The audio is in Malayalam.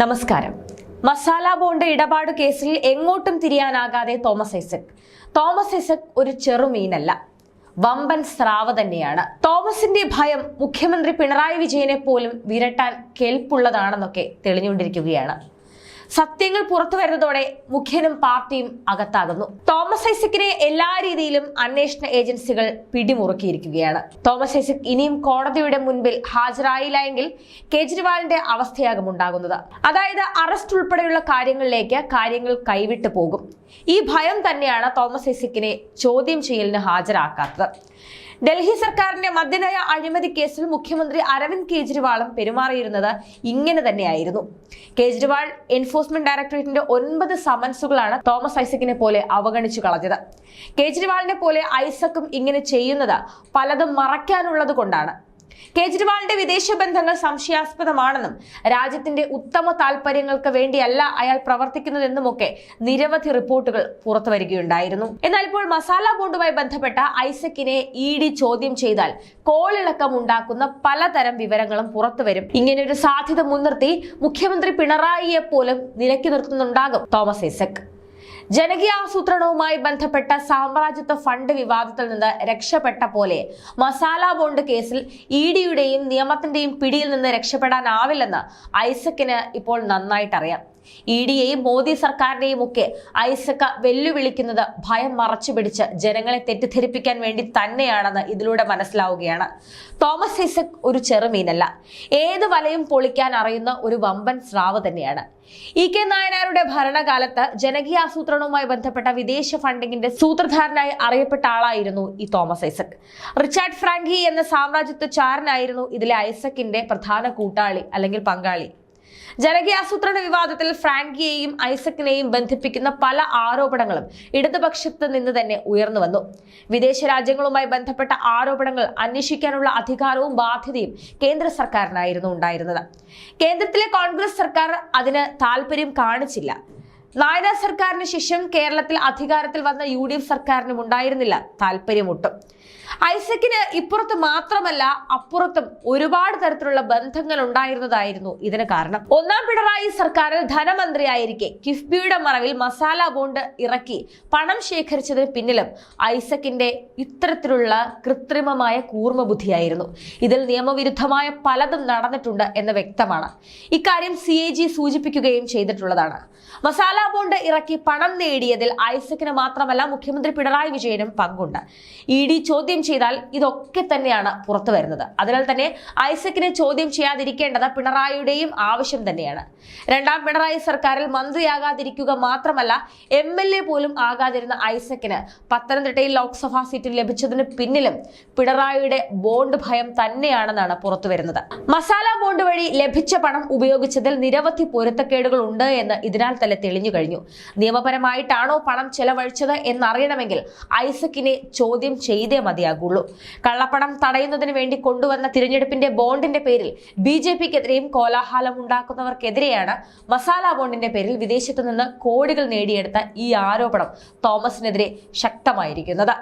നമസ്കാരം. മസാല ബോണ്ട് ഇടപാട് കേസിൽ എങ്ങോട്ടും തിരിയാനാകാതെ തോമസ് ഐസക്. തോമസ് ഐസക് ഒരു ചെറുമീനല്ല വമ്പൻ സ്രാവ് തന്നെയാണ്. തോമസിന്റെ ഭയം മുഖ്യമന്ത്രി പിണറായി വിജയനെ പോലും വിരട്ടാൻ കെൽപ്പുള്ളതാണെന്നൊക്കെ തെളിഞ്ഞുകൊണ്ടിരിക്കുകയാണ്. സത്യങ്ങൾ പുറത്തു വരുന്നതോടെ മുഖ്യനും പാർട്ടിയും അകത്താകുന്നു. തോമസ് ഐസക്കിനെ എല്ലാ രീതിയിലും അന്വേഷണ ഏജൻസികൾ പിടിമുറുക്കിയിരിക്കുകയാണ്. തോമസ് ഐസക് ഇനിയും കോടതിയുടെ മുൻപിൽ ഹാജരായില്ല എങ്കിൽ കേജ്രിവാളിന്റെ അവസ്ഥയാകും ഉണ്ടാകുന്നത്. അതായത് അറസ്റ്റ് ഉൾപ്പെടെയുള്ള കാര്യങ്ങളിലേക്ക് കാര്യങ്ങൾ കൈവിട്ടു പോകും. ഈ ഭയം തന്നെയാണ് തോമസ് ഐസക്കിനെ ചോദ്യം ചെയ്യലിന് ഹാജരാക്കാത്തത്. ഡൽഹി സർക്കാരിന്റെ മദ്യനയ അഴിമതി കേസിൽ മുഖ്യമന്ത്രി അരവിന്ദ് കെജ്രിവാളും പെരുമാറിയിരുന്നത് ഇങ്ങനെ തന്നെയായിരുന്നു. കേജ്രിവാൾ എൻഫോഴ്സ്മെന്റ് ഡയറക്ടറേറ്റിന്റെ ഒൻപത് സമൻസുകളാണ് തോമസ് ഐസക്കിനെ പോലെ അവഗണിച്ചു കളഞ്ഞത്. കേജ്രിവാളിനെ പോലെ ഐസക്കും ഇങ്ങനെ ചെയ്യുന്നത് പലതും മറയ്ക്കാനുള്ളത് കൊണ്ടാണ്. കേജ്രിവാളിന്റെ വിദേശ ബന്ധങ്ങൾ സംശയാസ്പദമാണെന്നും രാജ്യത്തിന്റെ ഉത്തമ താല്പര്യങ്ങൾക്ക് വേണ്ടിയല്ല അയാൾ പ്രവർത്തിക്കുന്നതെന്നുമൊക്കെ നിരവധി റിപ്പോർട്ടുകൾ പുറത്തു വരികയുണ്ടായിരുന്നു. എന്നാൽ ഇപ്പോൾ മസാല ബോണ്ടുമായി ബന്ധപ്പെട്ട ഐസക്കിനെ ഇ ഡി ചോദ്യം ചെയ്താൽ കോളിളക്കം ഉണ്ടാക്കുന്ന പലതരം വിവരങ്ങളും പുറത്തു വരും. ഇങ്ങനെയൊരു സാധ്യത മുൻനിർത്തി മുഖ്യമന്ത്രി പിണറായിയെ പോലും നിലയ്ക്ക് നിർത്തുന്നുണ്ടാകും തോമസ് ഐസക്. ജനകീയാസൂത്രണവുമായി ബന്ധപ്പെട്ട സാമ്രാജ്യത്വ ഫണ്ട് വിവാദത്തിൽ നിന്ന് രക്ഷപ്പെട്ട പോലെ മസാല ബോണ്ട് കേസിൽ ഇ ഡിയുടെയും നിയമത്തിന്റെയും പിടിയിൽ നിന്ന് രക്ഷപ്പെടാനാവില്ലെന്ന് ഐസക്കിന് ഇപ്പോൾ നന്നായിട്ട് അറിയാം ഇ ഡിയെയും മോദി സർക്കാരിനെയും ഒക്കെ ഐസക്ക വെല്ലുവിളിക്കുന്നത് ഭയം മറച്ചു പിടിച്ച് ജനങ്ങളെ തെറ്റിദ്ധരിപ്പിക്കാൻ വേണ്ടി തന്നെയാണെന്ന് ഇതിലൂടെ മനസ്സിലാവുകയാണ്. തോമസ് ഐസക് ഒരു ചെറുമീനല്ല. ഏത് വലയും പൊളിക്കാൻ അറിയുന്ന ഒരു വമ്പൻ സ്രാവ് തന്നെയാണ്. ഇ കെ നായനാരുടെ ഭരണകാലത്ത് ജനകീയാസൂത്രണവുമായി ബന്ധപ്പെട്ട വിദേശ ഫണ്ടിങ്ങിന്റെ സൂത്രധാരനായി അറിയപ്പെട്ട ആളായിരുന്നു ഈ തോമസ് ഐസക്. റിച്ചാർഡ് ഫ്രാങ്കി എന്ന സാമ്രാജ്യത്വ ചാരനായിരുന്നു ഇതിലെ ഐസക്കിന്റെ പ്രധാന കൂട്ടാളി അല്ലെങ്കിൽ പങ്കാളി. ജനകീയാസൂത്രണ വിവാദത്തിൽ ഫ്രാങ്കിയെയും ഐസക്കിനെയും ബന്ധിപ്പിക്കുന്ന പല ആരോപണങ്ങളും ഇടതുപക്ഷത്ത് നിന്ന് തന്നെ ഉയർന്നു വന്നു. വിദേശ രാജ്യങ്ങളുമായി ബന്ധപ്പെട്ട ആരോപണങ്ങൾ അന്വേഷിക്കാനുള്ള അധികാരവും ബാധ്യതയും കേന്ദ്ര സർക്കാരിനായിരുന്നു ഉണ്ടായിരുന്നത്. കേന്ദ്രത്തിലെ കോൺഗ്രസ് സർക്കാർ അതിന് താല്പര്യം കാണിച്ചില്ല. നായന സർക്കാരിന് ശേഷം കേരളത്തിൽ അധികാരത്തിൽ വന്ന യു ഡി എഫ് സർക്കാരിനും ഉണ്ടായിരുന്നില്ല താല്പര്യമൊട്ടും ഐസക്കിന് ഇപ്പുറത്ത് മാത്രമല്ല അപ്പുറത്തും ഒരുപാട് തരത്തിലുള്ള ബന്ധങ്ങൾ ഉണ്ടായിരുന്നതായിരുന്നു ഇതിന് കാരണം. ഒന്നാം പിണറായി സർക്കാരിൽ ധനമന്ത്രിയായിരിക്കെ കിഫ്ബിയുടെ മറവിൽ മസാല ബോണ്ട് ഇറക്കി പണം ശേഖരിച്ചതിന് പിന്നിലും ഐസക്കിന്റെ ഇത്തരത്തിലുള്ള കൃത്രിമമായ കൂർമ്മ ബുദ്ധിയായിരുന്നു ഇതിൽ നിയമവിരുദ്ധമായ പലതും നടന്നിട്ടുണ്ട് എന്ന് വ്യക്തമാണ്. ഇക്കാര്യം സി എ ജി സൂചിപ്പിക്കുകയും ചെയ്തിട്ടുള്ളതാണ്. മസാല ബോണ്ട് ഇറക്കി പണം നേടിയതിൽ ഐസക്കിന് മാത്രമല്ല മുഖ്യമന്ത്രി പിണറായി വിജയനും പങ്കുണ്ട്. ഇ ഡി ചോദ്യം ചെയ്താൽ ഇതൊക്കെ തന്നെയാണ് പുറത്തു വരുന്നത്. അതിനാൽ തന്നെ ഐസക്കിനെ ചോദ്യം ചെയ്യാതിരിക്കേണ്ടത് പിണറായിയുടെയും ആവശ്യം തന്നെയാണ്. രണ്ടാം പിണറായി സർക്കാരിൽ മന്ത്രിയാകാതിരിക്കുക മാത്രമല്ല എം എൽ എ പോലും ആകാതിരുന്ന ഐസക്കിന് പത്തനംതിട്ടയിൽ ലോക്സഭാ സീറ്റ് ലഭിച്ചതിന് പിന്നിലും പിണറായിയുടെ ബോണ്ട് ഭയം തന്നെയാണെന്നാണ് പുറത്തു വരുന്നത്. മസാല ബോണ്ട് വഴി ലഭിച്ച പണം ഉപയോഗിച്ചതിൽ നിരവധി പൊരുത്തക്കേടുകൾ ഉണ്ട് എന്ന് ഇതിനാൽ തന്നെ തെളിഞ്ഞു കഴിഞ്ഞു. നിയമപരമായിട്ടാണോ പണം ചെലവഴിച്ചത് എന്നറിയണമെങ്കിൽ ഐസക്കിനെ ചോദ്യം ചെയ്തേ മതിയാകുള്ളൂ കള്ളപ്പണം തടയുന്നതിന് വേണ്ടി കൊണ്ടുവന്ന തിരഞ്ഞെടുപ്പിന്റെ ബോണ്ടിന്റെ പേരിൽ ബി ജെ പിക്കെതിരെയും കോലാഹലം ഉണ്ടാക്കുന്നവർക്കെതിരെയാണ് മസാല ബോണ്ടിന്റെ പേരിൽ വിദേശത്തു നിന്ന് കോടികൾ നേടിയെടുത്ത ഈ ആരോപണം തോമസിനെതിരെ ശക്തമായിരിക്കുന്നത്.